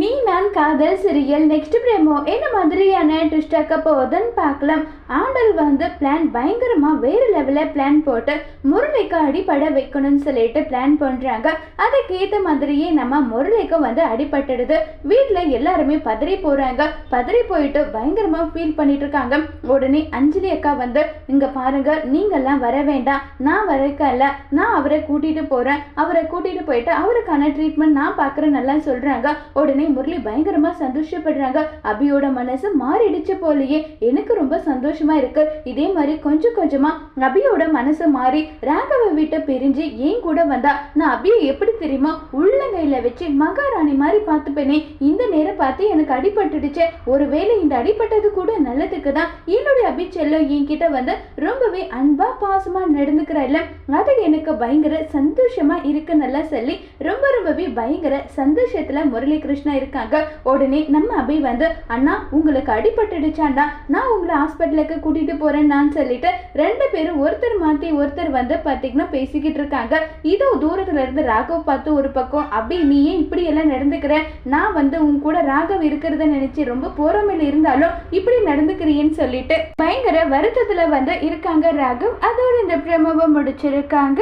நீ நான் காதல் சிரியல் நெக்ஸ்ட் பிரேமோ என்ன மாதிரியான ட்விஸ்டாக்க போகுதுன்னு பார்க்கலாம். ஆண்டல் வந்து பிளான் பயங்கரமாக வேறு லெவலில் பிளான் போட்டு முரளிக்கு அடிப்பட வைக்கணும்னு சொல்லிட்டு பிளான் பண்ணுறாங்க அதுக்கேற்ற மாதிரியே நம்ம முரளிக்கு வந்து அடிபட்டுடுது. வீட்டில் எல்லாருமே பதறி போகிறாங்க பதறி போயிட்டு பயங்கரமாக ஃபீல் பண்ணிட்டு இருக்காங்க உடனே அஞ்சலி அக்கா வந்து இங்கே பாருங்க நீங்கள்லாம் வர வேண்டாம். நான் வரக்கல்ல நான் அவரை கூட்டிகிட்டு போகிறேன் அவரை கூட்டிகிட்டு போயிட்டு அவருக்கான ட்ரீட்மெண்ட் நான் பார்க்குறேன் நல்லா சொல்கிறாங்க உடனே முரளி பயங்கரமாக சந்தோஷப்படுறாங்க. அபியோட மனசு மாறிடுச்சு போலயே. எனக்கு ரொம்ப சந்தோஷம் இருக்கு. இதே மாதிரி கொஞ்சம் கொஞ்சமா அபியோட மனசு மாறி ராகவ விட்டு பிரிஞ்சு ஏன் கூட வந்தா நான் அபியை எப்படி தெரியுமா? உள்ளங்கையில வச்சு மகாராணி மாதிரி பார்த்துப்பேனே. இந்த நேரம் பார்த்து எனக்கு அடிபட்டுடுச்சு. ஒருவேளை இந்த அடிபட்டது கூட நல்லதுக்கு தான். என்னுடைய அபி செல்லம் என்கிட்ட வந்து ரொம்பவே அன்பா பாசமா நடந்துக்கிறல்ல அது எனக்கு பயங்கர சந்தோஷமா இருக்கு நல்லா சொல்லி ரொம்ப ரொம்பவே பயங்கர சந்தோஷத்துல முரளி கிருஷ்ணா இருக்காங்க. உடனே நம்ம அபி வந்து அண்ணா உங்களுக்கு அடிபட்டுடுச்சாண்டா? நான் உங்களை ஹாஸ்பிட்டலுக்கு கூட்டிட்டு போறேன்னு நான் சொல்லிட்டு ரெண்டு பேரும் ஒருத்தர் மாத்தி ஒருத்தர் வந்து பாத்தீங்கன்னா பேசிக்கிட்டு இருக்காங்க. இதோ தூரத்துல இருந்து ராகவ் பார்த்து ஒரு பக்கம் அப்படி நீ ஏன் இப்படி எல்லாம் நடந்துக்கிற? நான் வந்து உன் கூட ராகவ் இருக்கிறத நினைச்சு ரொம்ப போறமையில இருந்தாலும் இப்படி நடந்துக்கிறீன்னு சொல்லிட்டு பயங்கர வருத்தத்துல வந்து இருக்காங்க ராகவ். அதோட இந்த பிரமவை முடிச்சிருக்காங்க.